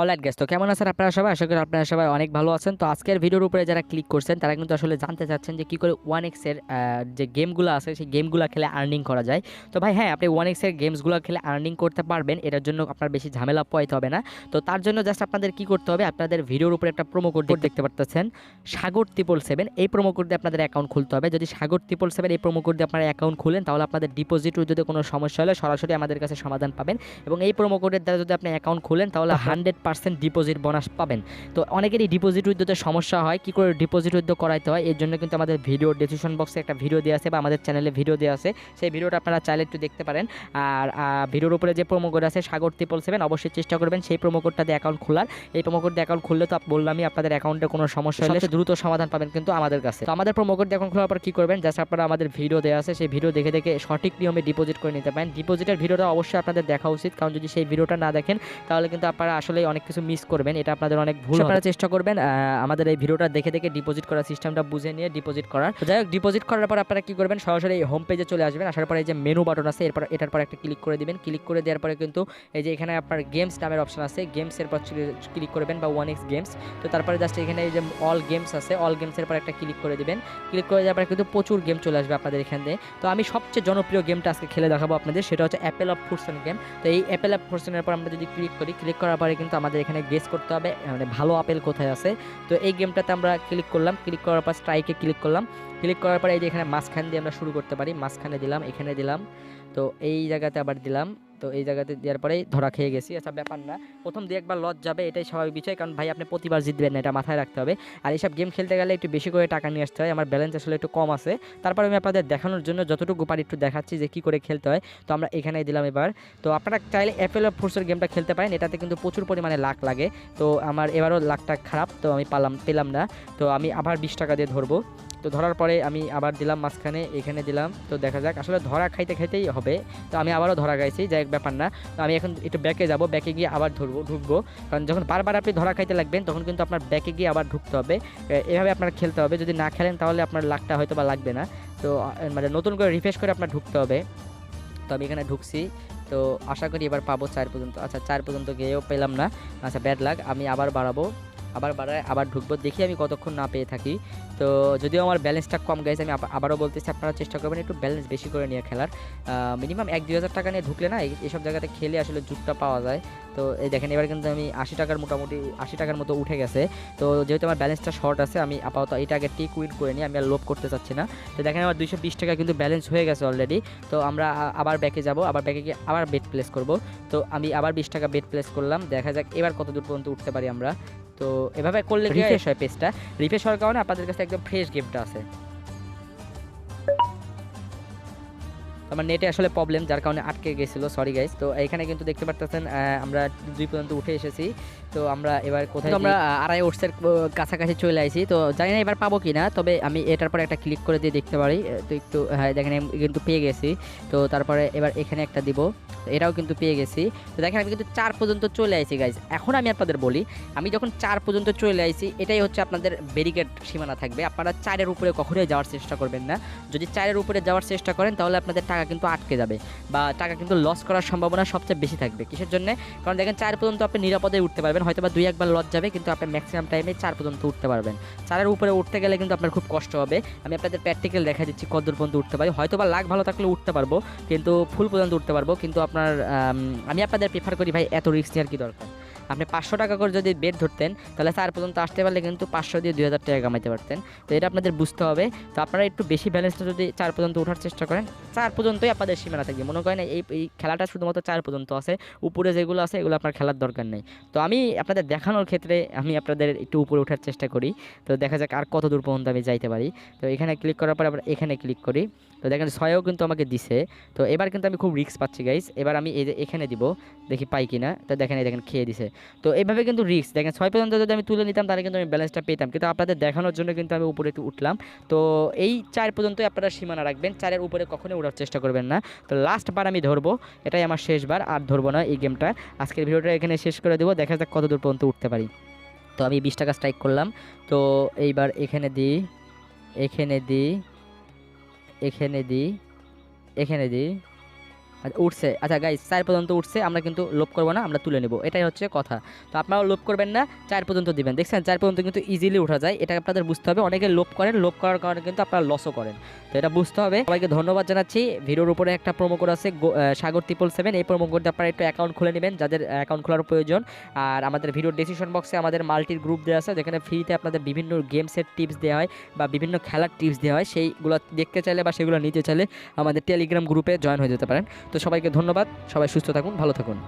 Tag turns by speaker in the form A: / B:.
A: Alright gas তো কেমন আছেন আপনারা সবাই? আশা করি আপনারা সবাই অনেক ভালো আছেন। তো আজকের ভিডিওর উপরে যারা ক্লিক করছেন তারা কিন্তু আসলে জানতে চাচ্ছেন যে কী করে ওয়ান এক্সের যে গেমগুলো আছে সেই গেমগুলো খেলে আর্নিং করা যায়। তো ভাই হ্যাঁ আপনি ওয়ান এক্সের গেমসগুলো খেলে আর্নিং করতে পারবেন। এটার জন্য আপনার বেশি ঝামেলা পোয়াইতে হবে না। তো তার জন্য জাস্ট আপনাদের কি করতে হবে আপনাদের ভিডিওর উপরে একটা প্রোমো কোড দেখতে পারতেছেন। সাগর ত্রিপল সেভেন এই প্রোমো কোড দিয়ে আপনাদের অ্যাকাউন্ট খুলতে হবে। যদি সাগর ত্রিপল সেভেন এই প্রোমো কোড দিয়ে আপনারা অ্যাকাউন্ট খুলেন তাহলে আপনাদের ডিপোজিট যদি কোনো সমস্যা হলে সরাসরি আমাদের কাছে সমাধান পাবেন। এবং এই প্রোমো কোডের দ্বারা যদি আপনি অ্যাকাউন্ট খুলেন তাহলে হান্ড্রেড পার্সেন্ট ডিপোজিট বোনাস পাবেন। তো অনেকেরই ডিপোজিট উইথতে সমস্যা হয় কি করে ডিপোজিট উদ্যোগ করাইতে হয় এর জন্য কিন্তু আমাদের ভিডিও ডিসক্রিপশন বক্সে একটা ভিডিও দেওয়া আছে বা আমাদের চ্যানেলে ভিডিও দেওয়া আছে। সেই ভিডিওটা আপনারা চাইলে একটু দেখতে পারেন। আর ভিডিওর উপরে যে প্রোমো কোড আছে সাগর ত্রিপল সেভেন অবশ্যই চেষ্টা করবেন। সেই প্রোমো কোডটা দিয়ে অ্যাকাউন্ট খোলার। এই প্রোমো কোড অ্যাকাউন্ট খুললে তো বললামই আপনাদের অ্যাকাউন্টে কোনো সমস্যা হলে দ্রুত সমাধান পাবেন কিন্তু আমাদের কাছে। তো আমাদের প্রোমো কোড অ্যাকাউন্ট খোলার পর কি করবেন? জাস্ট আপনারা আমাদের ভিডিও দেওয়া আছে সেই ভিডিও দেখে দেখে সঠিক নিয়মে ডিপোজিট করে নিতে পারেন। ডিপোজিটের ভিডিওটা অবশ্যই আপনাদের দেখা উচিত। কারণ যদি সেই ভিডিওটা না দেখেন তাহলে কিন্তু আপনারা আসলে অনেক কিছু মিস করবেন এটা আপনাদের অনেক ভুল আপনারা চেষ্টা করবেন আমাদের এই ভিডিওটা দেখে দেখে ডিপোজিট করার সিস্টেমটা বুঝে নিয়ে ডিপোজিট করার। যাই হোক ডিপোজিট করার পর আপনারা কি করবেন সরাসরি হোম পেজে চলে আসবেন আসার পরে এই যে মেনু বাটন আছে এরপর এটার পর একটা ক্লিক করে দিবেন। ক্লিক করে দেওয়ার পরে কিন্তু এই যে এখানে আপনার গেমস নামের অপশন আছে গেমসের পর ক্লিক করবেন বা ওয়ান এক্স গেমস তো তারপরে জাস্ট এখানে এই যে অল গেমস আছে অল গেমসের পর একটা ক্লিক করে দিবেন। ক্লিক করে দেওয়ার পরে কিন্তু প্রচুর গেম চলে আসবে আপনাদের এখানে তো আমি সবচেয়ে জনপ্রিয় গেমটা আজকে খেলে দেখাবো আপনাদের সেটা হচ্ছে অ্যাপেল অফ ফুডসন গেম তো এই অ্যাপেল অফ ফুডসনের পর আমরা যদি ক্লিক করি ক্লিক করার পরে কিন্তু আমাদের এখানে গেস করতে হবে মানে ভালো আপেল কোথায় আছে। তো এই গেমটাতে আমরা ক্লিক করলাম ক্লিক করার পর স্ট্রাইকে ক্লিক করলাম। ক্লিক করার পর এই যে এখানে মাঝখান দিয়ে আমরা শুরু করতে পারি, মাঝখানে দিলাম, এখানে দিলাম। তো এই জায়গাতে আবার দিলাম। তো এই জায়গাতে দেওয়ার পরেই ধরা খেয়ে গেছি। আচ্ছা ব্যাপার না। প্রথম দিয়ে একবার লজ যাবে, এটাই স্বাভাবিক বিষয়। কারণ ভাই, আপনি প্রতিবার জিতবেন না, এটা মাথায় রাখতে হবে। আর এইসব গেম খেলতে গেলে একটু বেশি করে টাকা নিয়ে আসতে হয়। আমার ব্যালেন্স আসলে একটু কম আছে। তারপরে আমি আপনাদের দেখানোর জন্য যতটুকু পারি একটু দেখাচ্ছি যে কী করে খেলতে হয়। তো আমরা এখানে দিলাম এবার। তো আপনারা চাইলে অ্যাপেল ফোর্সের গেমটা খেলতে পারেন। এটাতে কিন্তু প্রচুর পরিমাণে লাখ লাগে। তো আমার এবারও লাখটা খারাপ, তো আমি পালাম, পেলাম না। তো আমি আবার বিশ টাকা দিয়ে ধরবো। তো ধরার পরে আমি আবার দিলাম মাঝখানে, এখানে দিলাম। তো দেখা যাক, আসলে ধরা খাইতে খাইতেই হবে। তো আমি আবারও ধরা গাইছি যাই ব্যাপার না। তো আমি এখন একটু ব্যাকে যাব ব্যাকে গিয়ে আবার ধরবো, ঢুকবো। কারণ যখন বারবার আপনি ধরা খাইতে লাগবেন, তখন কিন্তু আপনার ব্যাকে গিয়ে আবার ঢুকতে হবে। এভাবে আপনার খেলতে হবে। যদি না খেলেন, তাহলে আপনার লাখটা হয়তো বা লাগবে না। তো মানে নতুন করে রিফ্রেশ করে আপনার ঢুকতে হবে। তো আমি এখানে ঢুকছি। তো আশা করি এবার পাবো চার পর্যন্ত। আচ্ছা চার পর্যন্ত গিয়েও পেলাম না। আচ্ছা ব্যাড লাগ আমি আবার বাড়াবো। আবার বাড়ায়, আবার ঢুকবো। দেখি আমি কতক্ষণ না পেয়ে থাকি। তো যদিও আমার ব্যালেন্সটা কম গেছে আমি আবা- আবারও বলতেছি, আপনারা চেষ্টা করবেন একটু ব্যালেন্স বেশি করে নিয়ে খেলার। মিনিমাম এক, দুই হাজার টাকা নিয়ে ঢুকলে না এইসব জায়গাতে খেলে আসলে জুটটা পাওয়া যায়। তো এই দেখেন, এবার কিন্তু আমি আশি টাকার মোটামুটি আশি টাকার মতো উঠে গেছে। তো যেহেতু আমার ব্যালেন্সটা শর্ট আছে, আমি আপাতত এটা আগে টিক উইন করে নিই, আমি আর লোভ করতে চাচ্ছি না। তো দেখেন, আমার দুইশো বিশ টাকা কিন্তু ব্যালেন্স হয়ে গেছে অলরেডি তো আমরা আবার ব্যাকে যাব, আবার ব্যাকে গিয়ে আবার বেট প্লেস করব। তো আমি আবার বিশ টাকা বেট প্লেস করলাম। দেখা যাক, এবার কত দূর পর্যন্ত উঠতে পারি আমরা। তো এভাবে করলে রিফ্রেশ হয়? পেজটা রিফ্রেশ হওয়ার কারণে আপনাদের কাছে একদম ফ্রেশ গেমটা আছে। আমার নেটে আসলে প্রবলেম যার কারণে আটকে গেছিল। সরি গাইস তো এখানে কিন্তু দেখতে পারতেছেন আমরা দুই পর্যন্ত উঠে এসেছি। তো আমরা এবার কোথায় আমরা আড়াই ওটসের কাছাকাছি চলে আসি তো জানি না এবার পাবো কি না তবে আমি এটার পরে একটা ক্লিক করে দিয়ে দেখতে পারি। তো একটু হ্যাঁ দেখেন কিন্তু পেয়ে গেছি। তো তারপরে এবার এখানে একটা দিব। এটাও কিন্তু পেয়ে গেছি। তো দেখেন আমি কিন্তু চার পর্যন্ত চলে আসি গাইজ এখন আমি আপনাদের বলি, আমি যখন চার পর্যন্ত চলে আসি এটাই হচ্ছে আপনাদের ব্যারিকেড সীমানা থাকবে। আপনারা চারের উপরে কখনোই যাওয়ার চেষ্টা করবেন না। যদি চারের উপরে যাওয়ার চেষ্টা করেন, তাহলে আপনাদের টাকা কিন্তু আটকে যাবে বা টাকা কিন্তু লস করার সম্ভাবনা সবচেয়ে বেশি থাকবে। কিসের জন্য? কারণ দেখেন, চার পর্যন্ত আপনি নিরাপদে উঠতে পারবেন। হয়তো বা দুই, একবার লস যাবে, কিন্তু আপনি ম্যাক্সিমাম টাইমে চার পর্যন্ত উঠতে পারবেন। চারের উপরে উঠতে গেলে কিন্তু আপনার খুব কষ্ট হবে। আমি আপনাদের প্র্যাকটিক্যাল দেখা দিচ্ছি কতদূর পর্যন্ত উঠতে পারি। হয়তো বা লাখ ভালো থাকলে উঠতে পারব, কিন্তু ফুল পর্যন্ত উঠতে পারব, কিন্তু আপনার আম, আপনাদের প্রেফার করি ভাই এত রিস্ক নেওয়ার কি দরকার? আপনি পাঁচশো টাকা করে যদি বেড ধরতেন, তাহলে চার পর্যন্ত আসতে পারলে কিন্তু পাঁচশো দিয়ে দুই হাজার টাকা কামাইতে পারতেন। তো এটা আপনাদের বুঝতে হবে। তো আপনারা একটু বেশি ব্যালেন্সটা যদি চার পর্যন্ত ওঠার চেষ্টা করেন, চার পর্যন্তই আপনাদের সীমানা থাকবে। মনে করেন এই এই খেলাটা শুধুমাত্র চার পর্যন্ত আছে, উপরে যেগুলো আছে এগুলো আপনার খেলার দরকার নেই। তো আমি আপনাদের দেখানোর ক্ষেত্রে আমি আপনাদের একটু উপরে ওঠার চেষ্টা করি। তো দেখা যাক আর কত দূর পর্যন্ত আমি যাইতে পারি। তো এখানে ক্লিক করার পর আবার এখানে ক্লিক করি। তো দেখেন ছয়ও কিন্তু আমাকে দিছে। তো এবার কিন্তু আমি খুব রিস্ক পাচ্ছি গাইস এবার আমি এই যে এখানে দিব, দেখি পাই কিনা। তো দেখেন এই দেখেন খেয়ে দিছে। তো এইভাবে কিন্তু রিস্ক দেখেন ছয় পর্যন্ত যদি আমি তুলে নিতাম, তাহলে কিন্তু আমি ব্যালেন্সটা পেতাম। কিন্তু আপনাদের দেখানোর জন্য কিন্তু আমি উপরে একটু উঠলাম। তো এই চার পর্যন্তই আপনারা সীমানা রাখবেন, চারের উপরে কখনোই ওঠার চেষ্টা করবেন না। তো লাস্ট বার আমি ধরবো, এটাই আমার শেষবার আর ধরবো না এই গেমটা আজকের ভিডিওটা এখানে শেষ করে দেবো, দেখা যাক কত দূর পর্যন্ত উঠতে পারি। তো আমি বিশ টাকা স্ট্রাইক করলাম। তো এইবার এখানে দিই এখানে দিই এখানে দিই এখানে দিই উঠছে। আচ্ছা গাইস চার পর্যন্ত উঠছে, আমরা কিন্তু লোভ করব না, আমরা তুলে নেব। এটাই হচ্ছে কথা। তো আপনারাও লোভ করবেন না, চার পর্যন্ত দিবেন। দেখছেন, চার পর্যন্ত কিন্তু ইজিলি উঠা যায়। এটা আপনাদের বুঝতে হবে। অনেকে লোভ করেন লোভ করার কারণে কিন্তু আপনারা লসও করেন। তো এটা বুঝতে হবে। সবাইকে ধন্যবাদ জানাচ্ছি। ভিডিওর উপরে একটা প্রোমো কোড আছে সাগর ট্রিপল সেভেন এই প্রোমো কোড আপনারা একটু অ্যাকাউন্ট খুলে নেবেন, যাদের অ্যাকাউন্ট খোলার প্রয়োজন। আর আমাদের ভিডিওর ডিসিশন বক্সে আমাদের মাল্টির গ্রুপ দেওয়া আছে, যেখানে ফ্রিতে আপনাদের বিভিন্ন গেমসের টিপস দেওয়া হয়, বা বিভিন্ন খেলার টিপস দেওয়া হয়। সেইগুলো দেখতে চাইলে বা সেগুলো নিতে চাইলে আমাদের টেলিগ্রাম গ্রুপে জয়েন হয়ে যেতে পারেন। তো সবাইকে ধন্যবাদ। সবাই সুস্থ থাকুন ভালো থাকুন।